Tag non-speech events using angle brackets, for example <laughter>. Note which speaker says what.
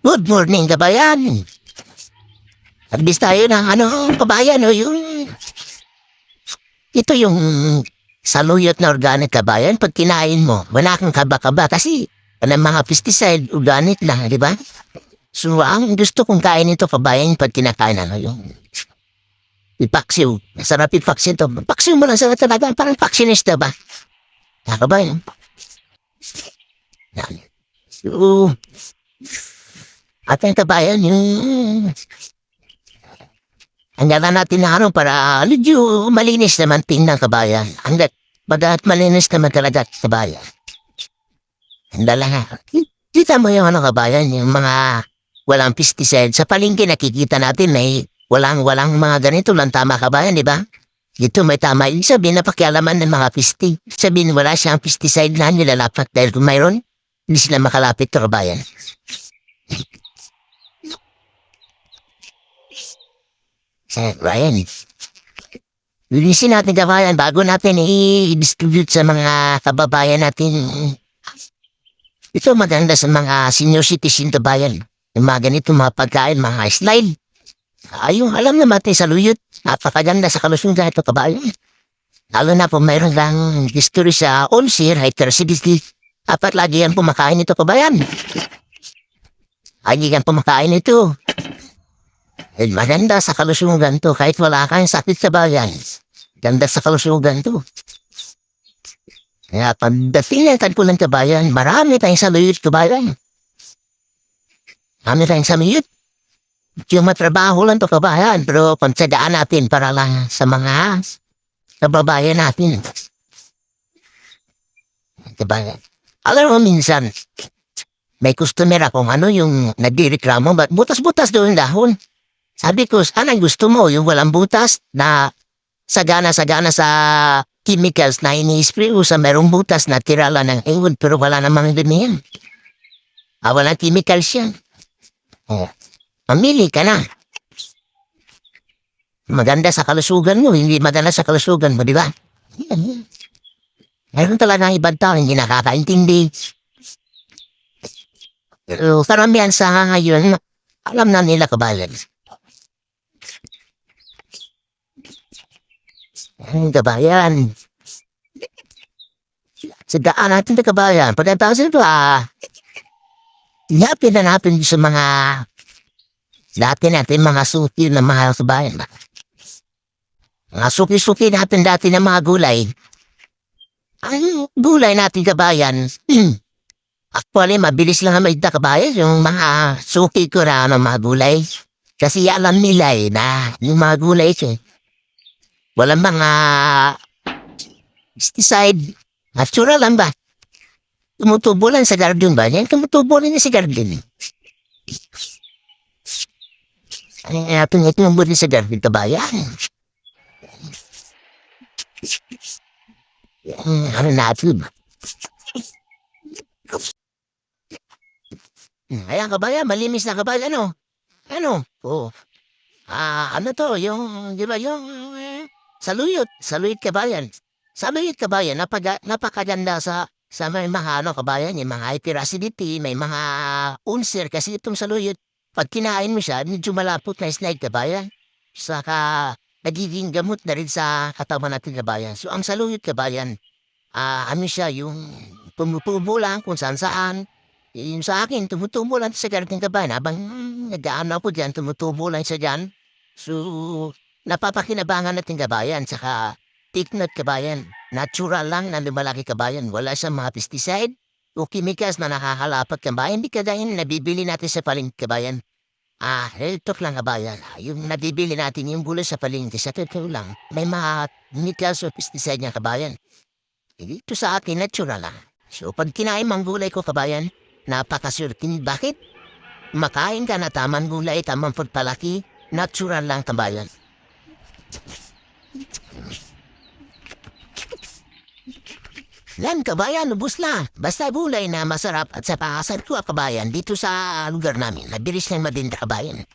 Speaker 1: Good morning, kabayan. Agbis tayo ng ano, kabayan, o yung... Ito yung saluyot na organic kabayan. Pag kinain mo, wala kang kaba-kaba kasi ano mga pesticide, organic lang, di ba? So, ang gusto kong kain ito, kabayan, pag kinakain, ano, yung ipaksiw. Masarap ipaksiw ito. Paksiw mo lang sa talaga, parang paksinista ba? Ah, kabayan. Yan. So, at ang kabayan, yung... Hanggang natin na ano para medyo malinis naman tingnan kabayan. Hanggat bagat malinis naman talaga kabayan. Handa lang ha. Kita mo yung ano kabayan, yung mga walang pesticide. Sa palengke nakikita natin may walang walang mga ganito lang tama kabayan, di ba? Dito may tama. Ibig sabihin na pakialaman ng mga pisti. Sabihin wala siyang pesticide na nilalapat dahil kung mayroon, hindi sila makalapit kabayan. Sa Ryan. Linisin natin kabayan bago natin i-distribute sa mga kababayan natin. Ito maganda sa mga senior citizen kabayan. Yung mga ganito mga pagkain, mga slide. Ayun, alam naman natin sa luyot. Napakaganda sa kalusugan ito kabayan. Lalo na po mayroon lang history sa ulcer, hyperacidity. Dapat lagi yan pumakain ito kabayan. Lagi yan pumakain ito. Eh, maganda sa kalusugan to kahit wala kang sakit sa bayan. Ganda sa kalusugan to. Kaya pagdating ng tagpulan kabayan, marami tayong saluyot kabayan. Marami tayong saluyot. Yung matrabaho lang to kabayan, pero pagtsagaan natin para lang sa mga kababayan natin. Kabayan. Alam mo minsan, may customer akong ano yung nagdireklamo, ba't butas-butas doon dahon? Sabi ko, anong gusto mo? Yung walang butas na sagana-sagana sa chemicals na ini-spray sa merong butas na tirala ng ewan pero wala namang dumi yan. Ah, walang chemicals yan. Oh. Mamili ka na. Maganda sa kalusugan mo, hindi maganda sa kalusugan mo, di ba? Yan, yan. Meron talaga ang ibang tao, hindi nakakaintindi. Pero karamihan sa ngayon, alam na nila kabayan. Ang kabayan. Sa daan natin na kabayan. Pagkatapos ito ah. Yapin na natin sa mga dati natin mga suki na mga kabayan. Mga suki-suki natin dati ng mga gulay. Ang gulay natin kabayan. <clears throat> Actually, mabilis lang ang maigda kabayan. Yung mga suki ko na ng mga gulay. Kasi alam nila eh na yung mga gulay eh. Walang mga pesticide. Natural lang ba? Tumutubo lang sa garden ba? Yan, tumutubo rin sa garden. Ano nga natin ito buti sa garden ka ba? Yan. Yan, ano natin? Ayan kabayan, malimis na kabayan, ano? Ano? Oh. Ah, ano to? Yung, di ba, yung eh, saluyot. Saluyot kabayan. Saluyot kabayan, napaga, napakaganda sa sa may mga ano kabayan, yung mga hyperacidity, may mga ulcer kasi itong saluyot. Pag kinain mo siya, medyo malapot na snake kabayan. Saka nagiging gamot na rin sa katawan natin kabayan. So ang saluyot kabayan, ah, ano siya, yung tumutubo lang kung saan saan. Yung sa akin, tumutubo lang sa garden kabayan. Habang nag-aano ako dyan, tumutubo lang siya dyan. So, napapakinabangan natin kabayan. Saka, tiknot kabayan. Natural lang na lumalaki kabayan. Wala siyang mga pesticide o chemicals na nakakalapat kabayan. Hindi kagaya yung nabibili natin sa palengke kabayan. Ah, health talk lang kabayan. Yung nabibili natin yung gulay sa palengke, sa totoo lang, may mga chemicals o pesticide niya kabayan. Dito sa akin, natural lang. So, pag kinain mang gulay ko kabayan, napakasurtin. Bakit? Makain ka na tamang gulay, tamang food palaki, natural lang kabayan. Lan kabayan, ubus na. Basta gulay na masarap at sa pakasar ko kabayan dito sa lugar namin. Nabilis lang madinda kabayan.